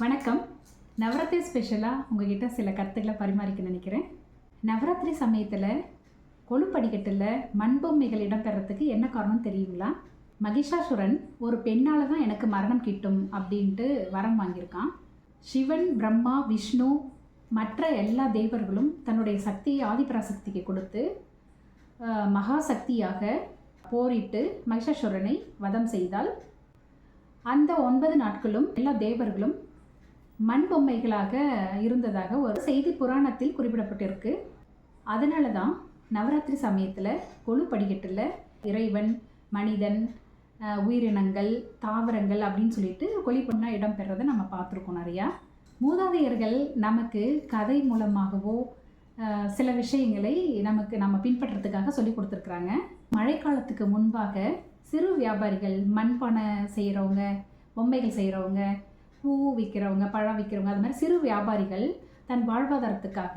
வணக்கம். நவராத்திரி ஸ்பெஷலாக உங்ககிட்ட சில கருத்துக்களை பரிமாறிக்க நினைக்கிறேன். நவராத்திரி சமயத்தில் கொழுப்படிக்கட்டில் மண்பொம்மைகள் இடம்பெறத்துக்கு என்ன காரணம் தெரியுங்களா? மகிஷாசுரன் ஒரு பெண்ணால் தான் எனக்கு மரணம் கிட்டும் அப்படின்ட்டு வரம் வாங்கியிருக்கான். சிவன் பிரம்மா விஷ்ணு மற்ற எல்லா தேவர்களும் தன்னுடைய சக்தியை ஆதிபராசக்திக்கு கொடுத்து மகாசக்தியாக மகா சக்தியாக போரிட்டு மகிஷாசுரனை வதம் செய்தால் அந்த ஒன்பது நாட்களும் எல்லா தேவர்களும் மண் பொம்மைகளாக இருந்ததாக ஒரு செய்தி புராணத்தில் குறிப்பிடப்பட்டிருக்கு. அதனால தான் நவராத்திரி சமயத்தில் கொழு படிக்கட்டில் இறைவன் மனிதன் உயிரினங்கள் தாவரங்கள் அப்படின்னு சொல்லிட்டு கொலி பொண்ணாக இடம் பெறதை நம்ம பார்த்துருக்கோம் நிறையா. மூதாதையர்கள் நமக்கு கதை மூலமாகவோ சில விஷயங்களை நமக்கு நம்ம பின்பற்றுறதுக்காக சொல்லி கொடுத்துருக்குறாங்க. மழைக்காலத்துக்கு முன்பாக சிறு வியாபாரிகள் மண்பானை செய்கிறவங்க பொம்மைகள் செய்கிறவங்க பூ விற்கிறவங்க பழம் விற்கிறவங்க அது மாதிரி சிறு வியாபாரிகள் தன் வாழ்வாதாரத்துக்காக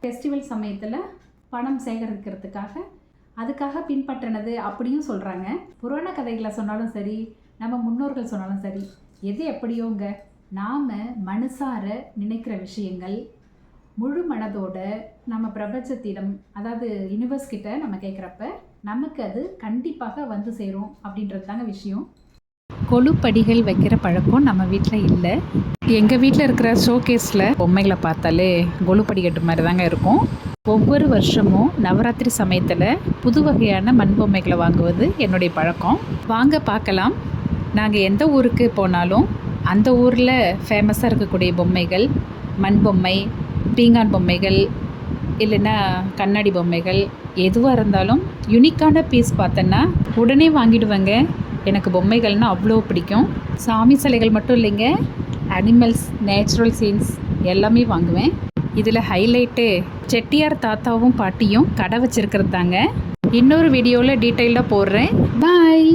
ஃபெஸ்டிவல் சமயத்தில் பணம் சேகரிக்கிறதுக்காக அதுக்காக பின்பற்றினது அப்படியும் சொல்கிறாங்க புராண கதைகளை சொன்னாலும் சரி நம்ம முன்னோர்கள் சொன்னாலும் சரி எது எப்படியோங்க? நாம் மனசார நினைக்கிற விஷயங்கள் முழு மனதோட நம்ம பிரபஞ்சத்திடம் அதாவது யூனிவர்ஸ் கிட்ட நம்ம கேட்குறப்ப நமக்கு அது கண்டிப்பாக வந்து சேரும் அப்படின்றது தாங்க விஷயம். கொழுப்படிகள் வைக்கிற பழக்கம் நம்ம வீட்டில் இல்லை. எங்கள் வீட்டில் இருக்கிற ஷோகேஸில் பொம்மைகளை பார்த்தாலே கொழுப்படிக்கட்டு மாதிரி தாங்க இருக்கும். ஒவ்வொரு வருஷமும் நவராத்திரி சமயத்தில் புது வகையான மண் பொம்மைகளை வாங்குவது என்னுடைய பழக்கம். வாங்க பார்க்கலாம். நாங்கள் எந்த ஊருக்கு போனாலும் அந்த ஊரில் ஃபேமஸாக இருக்கக்கூடிய பொம்மைகள் மண் பொம்மை பீங்கான் பொம்மைகள் இல்லைன்னா கண்ணாடி பொம்மைகள் எதுவாக இருந்தாலும் யுனிக்கான பீஸ் பார்த்தோன்னா உடனே வாங்கிடுவேங்க. எனக்கு பொம்மைகள்னால் அவ்வளோ பிடிக்கும். சாமி சிலைகள் மட்டும் இல்லைங்க அனிமல்ஸ் நேச்சுரல் சீன்ஸ் எல்லாமே வாங்குவேன். இதில் ஹைலைட்டு செட்டியார் தாத்தாவும் பாட்டியும் கடை வச்சுருக்கிறது தாங்க இன்னொரு வீடியோவில் டீட்டெயில்டாக போடுறேன். பாய்